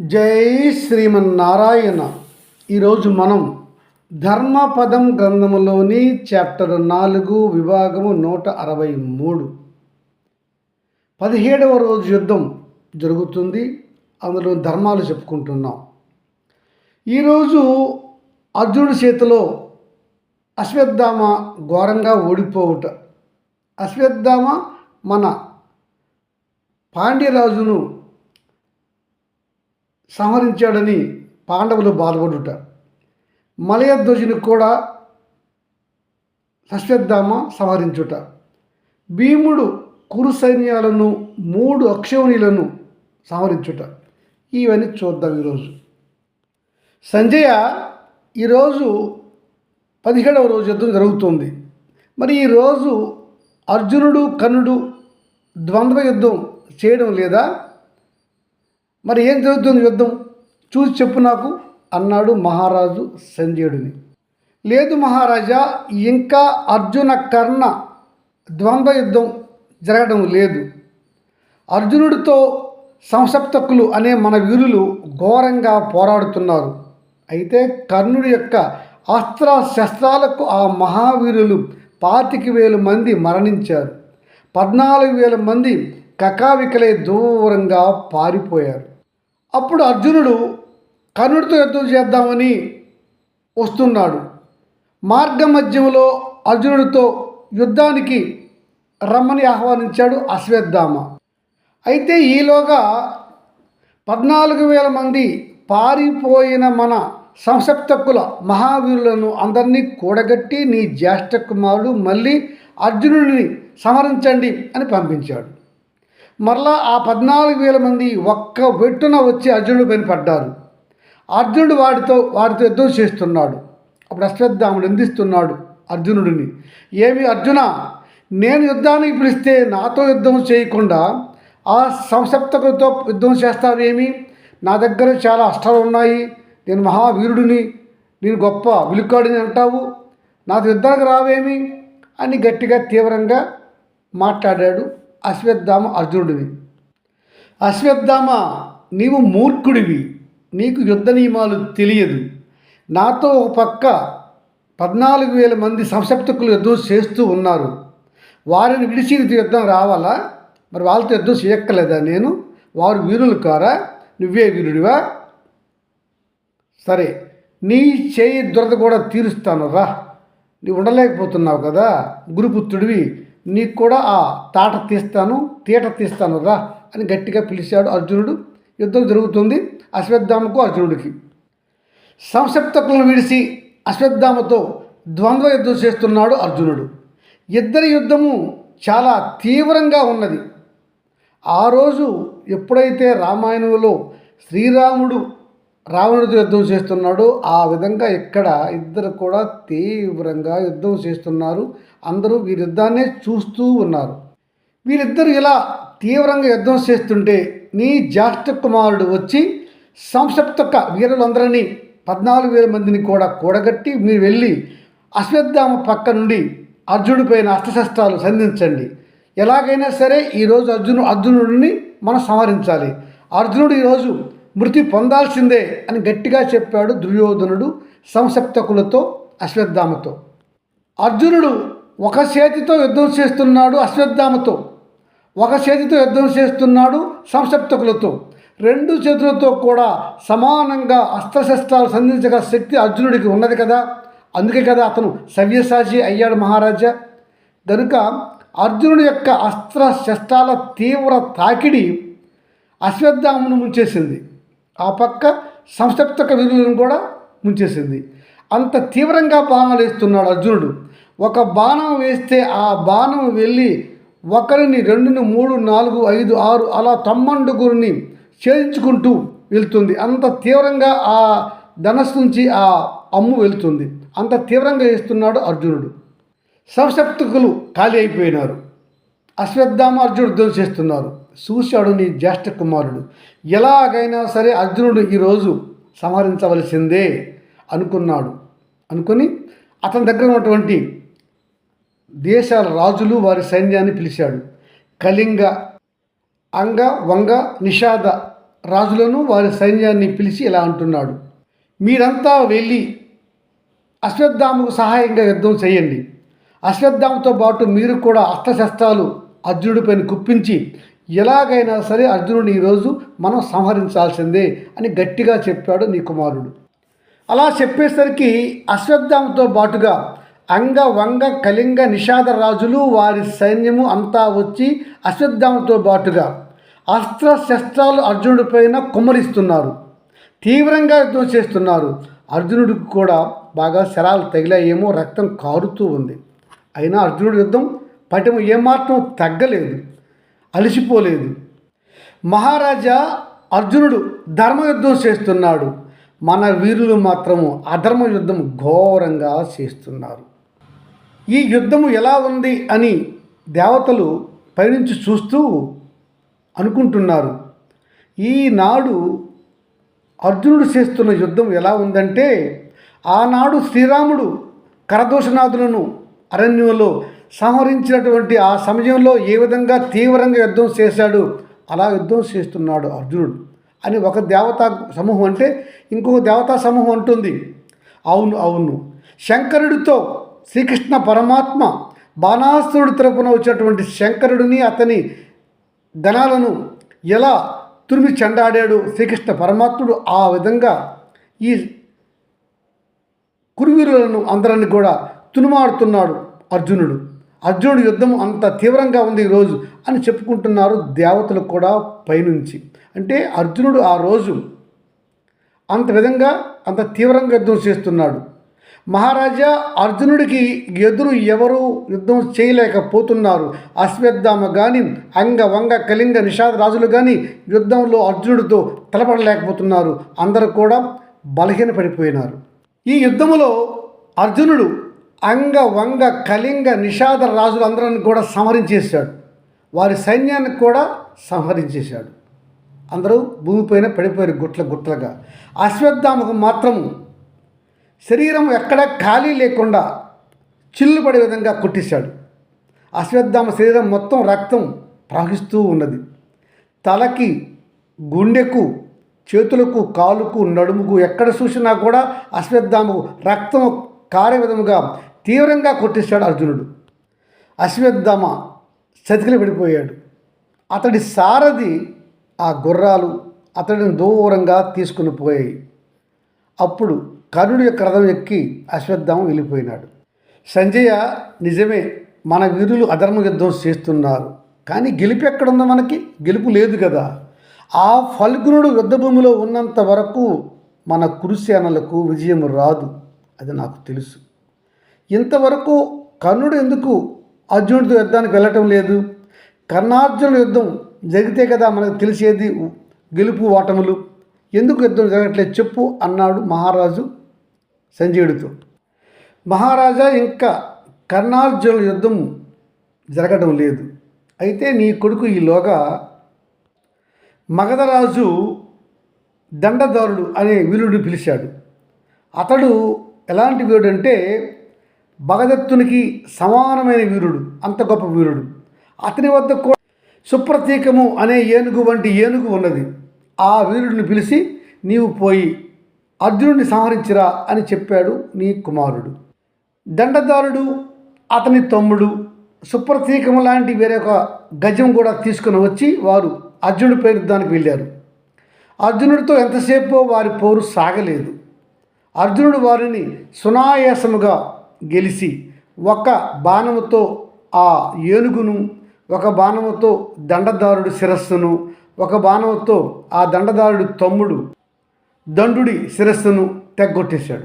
జై శ్రీమన్నారాయణ. ఈరోజు మనం ధర్మపదం గ్రంథములోని చాప్టర్ నాలుగు విభాగము నూట అరవై మూడు. పదిహేడవ రోజు యుద్ధం జరుగుతుంది. అందులో ధర్మాలు చెప్పుకుంటున్నాం. ఈరోజు అర్జునుడి చేతిలో అశ్వత్థామ ఘోరంగా ఓడిపోవుట. అశ్వత్థామ మన పాండ్యరాజును సంహరించాడని పాండవులు బాధపడుట. మలయధ్వజుని కూడా సశ్వత్థామ సంహరించుట. భీముడు కురు సైన్యాలను మూడు అక్షౌణిలను సంహరించుట. ఇవన్నీ చూద్దాం ఈరోజు. సంజయ ఈరోజు పదిహేడవ రోజు యుద్ధం జరుగుతుంది. మరి ఈరోజు అర్జునుడు కర్ణుడు ద్వంద్వ యుద్ధం చేయడం లేదా? మరి ఏం జరుగుతుంది యుద్ధం? చూసి చెప్పు నాకు అన్నాడు మహారాజు సంజయుడిని. లేదు మహారాజా ఇంకా అర్జున కర్ణ ద్వంద్వ యుద్ధం జరగడం లేదు. అర్జునుడితో సంసప్తకులు అనే మన వీరులు ఘోరంగా పోరాడుతున్నారు. అయితే కర్ణుడి యొక్క అస్త్ర శస్త్రాలకు ఆ మహావీరులు పాతిక వేల మంది మరణించారు. పద్నాలుగు వేల మంది కకావికలై దూరంగా పారిపోయారు. అప్పుడు అర్జునుడు కర్ణుడితో యుద్ధం చేద్దామని వస్తున్నాడు. మార్గ మధ్యంలో అర్జునుడితో యుద్ధానికి రమ్మని ఆహ్వానించాడు అశ్వత్థామ. అయితే ఈలోగా పద్నాలుగు వేల మంది పారిపోయిన మన సంసప్తకుల మహావీరులను అందరినీ కూడగట్టి నీ జ్యేష్ఠ కుమారుడు మళ్ళీ అర్జునుడిని సమరించండి అని పంపించాడు. మరలా ఆ పద్నాలుగు వేల మంది ఒక్క వెట్టున వచ్చి అర్జునుడి పైన పడ్డారు. అర్జునుడు వాడితో వారితో యుద్ధం చేస్తున్నాడు. అప్పుడు అశ్వత్థాముడు నిందిస్తున్నాడు అర్జునుడిని. ఏమి అర్జున నేను యుద్ధానికి పిలిస్తే నాతో యుద్ధం చేయకుండా ఆ సంసప్తకులతో యుద్ధం చేస్తావేమి నా దగ్గర చాలా అష్టాలు ఉన్నాయి. నేను మహావీరుడిని నేను గొప్ప విలుకాడిని అంటావు. నాతో యుద్ధానికి రావేమి? అని గట్టిగా తీవ్రంగా మాట్లాడాడు అశ్వత్థామ అర్జునుడిని అశ్వత్థామ నీవు మూర్ఖుడివి. నీకు యుద్ధ నియమాలు తెలియదు. నాతో ఒక పక్క పద్నాలుగు వేల మంది సంసప్తకులు యుద్ధం చేస్తూ ఉన్నారు. వారిని విడిచి యుద్ధం రావాలా? మరి వాళ్ళతో యుద్ధం చేయక్కలేదా నేను? వారు వీరులు కారా? నువ్వే వీరుడివా? సరే నీ చేయి దురద కూడా తీరుస్తాను. రా. నీవు ఉండలేకపోతున్నావు కదా. గురుపుత్రుడివి. నీకు కూడా ఆ తాట తీస్తాను తీట తీస్తాను రా అని గట్టిగా పిలిచాడు అర్జునుడు. యుద్ధం జరుగుతుంది అశ్వత్థామకు అర్జునుడికి. సంసప్తకులను విడిచి అశ్వత్థామతో ద్వంద్వ యుద్ధం చేస్తున్నాడు అర్జునుడు. ఇద్దరి యుద్ధము చాలా తీవ్రంగా ఉన్నది. ఆ రోజు ఎప్పుడైతే రామాయణంలో శ్రీరాముడు రావణుడితో యుద్ధం చేస్తున్నాడు. ఆ విధంగా ఇక్కడ ఇద్దరు కూడా తీవ్రంగా యుద్ధం చేస్తున్నారు. అందరూ వీరి యుద్ధాన్నే చూస్తూ ఉన్నారు. వీరిద్దరు ఇలా తీవ్రంగా యుద్ధం చేస్తుంటే నీ జ్యేష్ఠ కుమారుడు వచ్చి సంసప్తక వీరులందరినీ పద్నాలుగు వేల మందిని కూడా కూడగట్టి మీరు వెళ్ళి అశ్వత్థామ పక్క నుండి అర్జునుడిపైన అస్త్రశస్త్రాలు సంధించండి. ఎలాగైనా సరే ఈరోజు అర్జును అర్జునుడిని మనం సంహరించాలి. అర్జునుడు ఈరోజు మృతి పొందాల్సిందే అని గట్టిగా చెప్పాడు దుర్యోధనుడు సంసప్తకులతో అశ్వత్థామతో. అర్జునుడు ఒక చేతితో యుద్ధం చేస్తున్నాడు అశ్వత్థామతో. ఒక చేతితో యుద్ధం చేస్తున్నాడు సంసప్తకులతో. రెండు చేతులతో కూడా సమానంగా అస్త్రశస్త్రాలు సంధించగల శక్తి అర్జునుడికి ఉన్నది కదా? అందుకే కదా అతను సవ్యసాచి అయ్యాడు మహారాజా. కనుక అర్జునుడి యొక్క అస్త్ర శస్త్రాల తీవ్ర తాకిడి అశ్వత్థామను ముంచేసింది. ఆ పక్క సంసప్తక వీరులను కూడా ముంచేసింది. అంత తీవ్రంగా బాణాలు వేస్తున్నాడు అర్జునుడు. ఒక బాణం వేస్తే ఆ బాణం వెళ్ళి ఒకరిని రెండుని మూడు నాలుగు ఐదు ఆరు అలా తమ్మండుగురిని ఛేదించుకుంటూ వెళ్తుంది. అంత తీవ్రంగా ఆ ధనస్సు నుంచి ఆ అమ్ము వెళ్తుంది. అంత తీవ్రంగా వేస్తున్నాడు అర్జునుడు. సంసప్తకులు ఖాళీ అయిపోయినారు. అశ్వత్థామ అర్జునుడు యుద్ధం చేస్తున్నారు చూశాడు నీ జ్యేష్ఠ కుమారుడు. ఎలాగైనా సరే అర్జునుడు ఈరోజు సంహరించవలసిందే అనుకున్నాడు. అనుకొని అతని దగ్గర ఉన్నటువంటి దేశాల రాజులు వారి సైన్యాన్ని పిలిచాడు. కళింగ అంగ వంగ నిషాద రాజులను వారి సైన్యాన్ని పిలిచి ఇలా అంటున్నాడు. మీరంతా వెళ్ళి అశ్వత్థాముకు సహాయంగా యుద్ధం చేయండి. అశ్వత్థాముతో పాటు మీరు కూడా అస్త్రశస్త్రాలు అర్జునుడిపైన కుప్పించి ఎలాగైనా సరే అర్జునుడిని ఈరోజు మనం సంహరించాల్సిందే అని గట్టిగా చెప్పాడు నీ కుమారుడు. అలా చెప్పేసరికి అశ్వత్థామతో పాటుగా అంగ వంగ కళింగ నిషాద రాజులు వారి సైన్యము అంతా వచ్చి అశ్వత్థామతో పాటుగా అస్త్ర శస్త్రాలు అర్జునుడి పైన కుమ్మరిస్తున్నారు. తీవ్రంగా యుద్ధం చేస్తున్నారు. అర్జునుడికి కూడా బాగా శరాలు తగిలాయేమో రక్తం కారుతూ ఉంది. అయినా అర్జునుడి యుద్ధం పటిమ ఏమాత్రం తగ్గలేదు. అలసిపోలేదు. మహారాజా అర్జునుడు ధర్మయుద్ధం చేస్తున్నాడు. మన వీరులు మాత్రము అధర్మ యుద్ధం ఘోరంగా చేస్తున్నారు. ఈ యుద్ధము ఎలా ఉంది అని దేవతలు పైనుంచి చూస్తూ అనుకుంటున్నారు. ఈనాడు అర్జునుడు చేస్తున్న యుద్ధం ఎలా ఉందంటే ఆనాడు శ్రీరాముడు కరదోషనాథులను అరణ్యంలో సంహరించినటువంటి ఆ సమయంలో ఏ విధంగా తీవ్రంగా యుద్ధం చేశాడు? అలా యుద్ధం చేస్తున్నాడు అర్జునుడు. అని ఒక దేవతా సమూహం అంటే ఇంకొక దేవతా సమూహం అంటుంది. అవును అవును. శంకరుడితో శ్రీకృష్ణ పరమాత్మ బాణాసురుడి తరపున వచ్చినటువంటి శంకరుడిని అతని గణాలను ఎలా తురిమి చెండాడాడు శ్రీకృష్ణ పరమాత్ముడు? ఆ విధంగా ఈ కురువీరులను అందరిని కూడా తునుమాడుతున్నాడు అర్జునుడు. అర్జునుడు యుద్ధం అంత తీవ్రంగా ఉంది ఈరోజు అని చెప్పుకుంటున్నారు దేవతలు కూడా పైనుంచి. అంటే అర్జునుడు ఆ రోజు అంత విధంగా అంత తీవ్రంగా యుద్ధం చేస్తున్నాడు. మహారాజా అర్జునుడికి ఎదురు ఎవరు యుద్ధం చేయలేకపోతున్నారు. అశ్వత్థామ కానీ అంగ వంగ కళింగ నిషాద రాజులు కానీ యుద్ధంలో అర్జునుడితో తలపడలేకపోతున్నారు. అందరూ కూడా బలహీన పడిపోయినారు ఈ యుద్ధములో అర్జునుడు అంగ వంగ కళింగ నిషాద రాజులందరిని కూడా సంహరించేశాడు. వారి సైన్యాన్ని కూడా సంహరించేశాడు. అందరూ భూమిపైన పడిపోయారు గుట్ల గుట్లగా అశ్వత్థామకు మాత్రం శరీరం ఎక్కడ ఖాళీ లేకుండా చిల్లు పడే విధంగా కొట్టేశాడు. అశ్వత్థామ శరీరం మొత్తం రక్తం ప్రవహిస్తూ ఉన్నది. తలకి గుండెకు చేతులకు కాలుకు నడుముకు ఎక్కడ చూసినా కూడా అశ్వత్థామకు రక్తం కారే విధముగా తీవ్రంగా కొట్టేశాడు అర్జునుడు. అశ్వత్థామ చతికిలి పడిపోయాడు. అతడి సారథి ఆ గుర్రాలు అతడిని దూరంగా తీసుకుని పోయాయి. అప్పుడు కర్ణుడి యొక్క రథం ఎక్కి అశ్వత్థామ వెళ్ళిపోయినాడు. సంజయ నిజమే మన వీరులు అధర్మ యుద్ధం చేస్తున్నారు. కానీ గెలుపు ఎక్కడుందో మనకి? గెలుపు లేదు కదా. ఆ ఫల్గునుడు యుద్ధభూమిలో ఉన్నంత వరకు మన కురుసేనలకు విజయం రాదు. అది నాకు తెలుసు. ఇంతవరకు కర్ణుడు ఎందుకు అర్జునుడితో యుద్ధానికి వెళ్ళటం లేదు? కర్ణార్జునుల యుద్ధం జరిగితే కదా మనకు తెలిసేది గెలుపు ఓటములు. ఎందుకు యుద్ధం జరగట్లేదు చెప్పు అన్నాడు మహారాజు సంజయుడితో. మహారాజా ఇంకా కర్ణార్జునుల యుద్ధం జరగడం లేదు. అయితే నీ కొడుకు ఈలోగా మగధరాజు దండదారుడు అనే వీరుడిని పిలిచాడు. అతడు ఎలాంటి వీరుడు అంటే భగదత్తునికి సమానమైన వీరుడు అంత గొప్ప వీరుడు. అతని వద్ద కూడా సుప్రతీకము అనే ఏనుగు వంటి ఏనుగు ఉన్నది. ఆ వీరుడిని పిలిచి నీవు పోయి అర్జునుడిని సంహరించిరా అని చెప్పాడు నీ కుమారుడు. దండదారుడు అతని తమ్ముడు సుప్రతీకము లాంటి వేరొక గజం కూడా తీసుకుని వచ్చి వారు అర్జునుడి పై యుద్ధానికి వెళ్ళారు. అర్జునుడితో ఎంతసేపో వారి పోరు సాగలేదు. అర్జునుడు వారిని సునాయాసముగా గెలిచి ఒక బాణముతో ఆ ఏనుగును ఒక బాణముతో దండదారుడి శిరస్సును ఒక బాణముతో ఆ దండదారుడు తమ్ముడు దండుడి శిరస్సును తెగ్గొట్టేశాడు.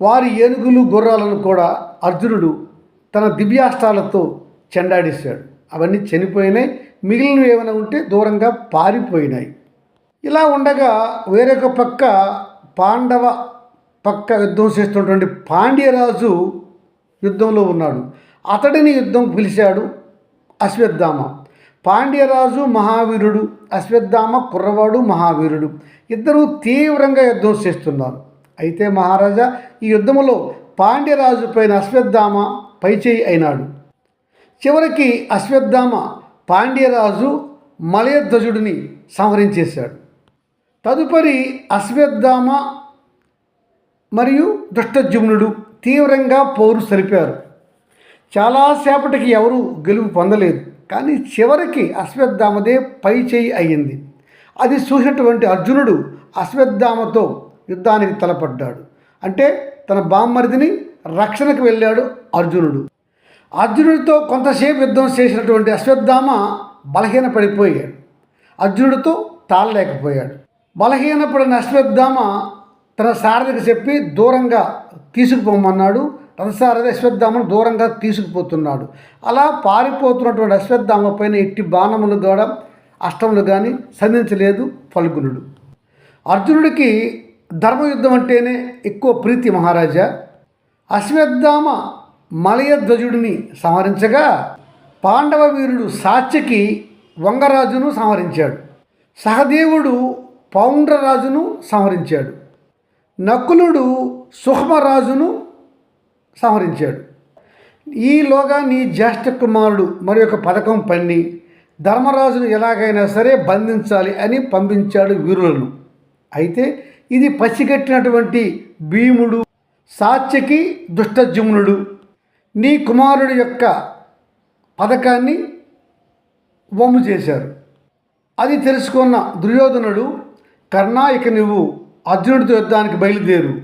వారి ఏనుగులు గుర్రాలను కూడా అర్జునుడు తన దివ్యాస్త్రాలతో చెండాడేశాడు. అవన్నీ చనిపోయినాయి. మిగిలినవి ఏమైనా ఉంటే దూరంగా పారిపోయినాయి. ఇలా ఉండగా వేరొక పక్క పాండవ పక్క యుద్ధం చేస్తున్నటువంటి పాండ్యరాజు యుద్ధంలో ఉన్నాడు. అతడిని యుద్ధం పిలిచాడు అశ్వత్థామ. పాండ్యరాజు మహావీరుడు అశ్వత్థామ కుర్రవాడు మహావీరుడు. ఇద్దరూ తీవ్రంగా యుద్ధం చేస్తున్నారు. అయితే మహారాజా ఈ యుద్ధంలో పాండ్యరాజు పైన అశ్వత్థామ పైచేయి అయినాడు. చివరికి అశ్వత్థామ పాండ్యరాజు మలయధ్వజుడిని సంహరించేశాడు. తదుపరి అశ్వత్థామ మరియు దుష్టజుమ్నుడు తీవ్రంగా పోరు సరిపారు. చాలాసేపటికి ఎవరూ గెలుపు పొందలేదు. కానీ చివరికి అశ్వత్థామదే పై చేయి అయ్యింది. అది చూసినటువంటి అర్జునుడు అశ్వత్థామతో యుద్ధానికి తలపడ్డాడు. అంటే తన బామ్మరిదిని రక్షణకు వెళ్ళాడు అర్జునుడు. అర్జునుడితో కొంతసేపు యుద్ధం చేసినటువంటి అశ్వత్థామ బలహీనపడిపోయాడు. అర్జునుడితో తాళలేకపోయాడు. బలహీనపడిన అశ్వత్థామ తన సారథికి చెప్పి దూరంగా తీసుకుపోమన్నాడు. రథసారథి అశ్వత్థామను దూరంగా తీసుకుపోతున్నాడు. అలా పారిపోతున్నటువంటి అశ్వత్థామ పైన ఎట్టి బాణములు కూడా అష్టములు కానీ సంధించలేదు ఫల్గునుడు. అర్జునుడికి ధర్మయుద్ధం అంటేనే ఎక్కువ ప్రీతి మహారాజా. అశ్వత్థామ మలయధ్వజుడిని సంహరించగా పాండవ వీరుడు సాత్యకి వంగరాజును సంహరించాడు. సహదేవుడు పౌండ్రరాజును సంహరించాడు. నకులుడు సుహమరాజును సంహరించాడు. ఈలోగా నీ జ్యేష్ఠ కుమారుడు మరి ఒక పథకం పన్ని ధర్మరాజును ఎలాగైనా సరే బంధించాలి అని పంపించాడు వీరులను. అయితే ఇది పసిగట్టినటువంటి భీముడు సాత్యకి దుష్టజుమ్నుడు. నీ కుమారుడు యొక్క పథకాన్ని వమ్ము చేశారు. అది తెలుసుకున్న దుర్యోధనుడు కర్ణ ఇక నువ్వు అర్జునుడితో యుద్ధానికి బయలుదేరు.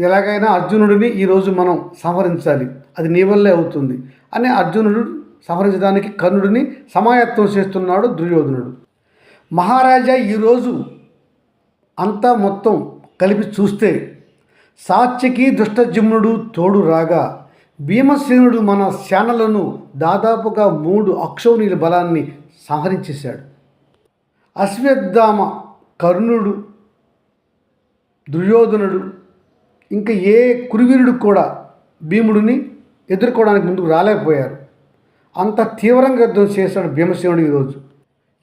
ఎలాగైనా అర్జునుడిని ఈరోజు మనం సంహరించాలి. అది నీ వల్లే అవుతుంది. అని అర్జునుడు సంహరించడానికి కర్ణుడిని సమాయత్వం చేస్తున్నాడు దుర్యోధనుడు. మహారాజా ఈరోజు అంతా మొత్తం కలిపి చూస్తే సాత్యకి దుష్టజిమ్నుడు తోడు రాగా భీమసేనుడు మన శానలను దాదాపుగా మూడు అక్షౌనీల బలాన్ని సంహరించేశాడు. అశ్వత్థామ కర్ణుడు దుర్యోధనుడు ఇంకా ఏ కురువీరుడు కూడా భీముడిని ఎదుర్కోవడానికి ముందుకు రాలేకపోయారు. అంత తీవ్రంగా యుద్ధం చేశాడు భీమసేనుడు ఈరోజు.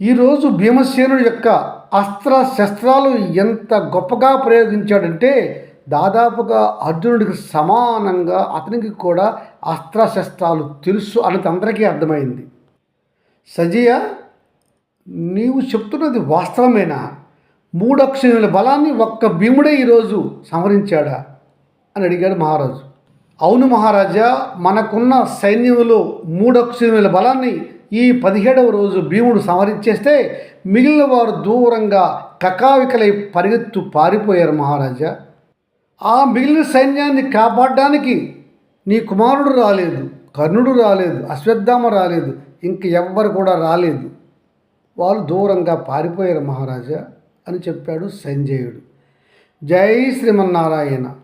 ఈరోజు భీమసేనుడు యొక్క అస్త్ర శస్త్రాలు ఎంత గొప్పగా ప్రయోగించాడంటే దాదాపుగా అర్జునుడికి సమానంగా అతనికి కూడా అస్త్రశస్త్రాలు తెలుసు అన్నది అందరికీ అర్థమైంది. సజయ నీవు చెప్తున్నది వాస్తవమేనా? మూడు బలాన్ని ఒక్క భీముడే ఈరోజు సంహరించాడా? అని అడిగాడు మహారాజు. అవును మహారాజా మనకున్న సైన్యంలో మూడు బలాన్ని ఈ పదిహేడవ రోజు భీముడు సంహరించేస్తే మిగిలిన వారు దూరంగా కకావికలై పరిగెత్తు పారిపోయారు మహారాజా. ఆ మిగిలిన సైన్యాన్ని కాపాడడానికి నీ కుమారుడు రాలేదు కర్ణుడు రాలేదు అశ్వత్థామ రాలేదు ఇంక ఎవ్వరు కూడా రాలేదు. వాళ్ళు దూరంగా పారిపోయారు మహారాజా. అని చెప్పాడు సంజయుడు. జై శ్రీమన్నారాయణ.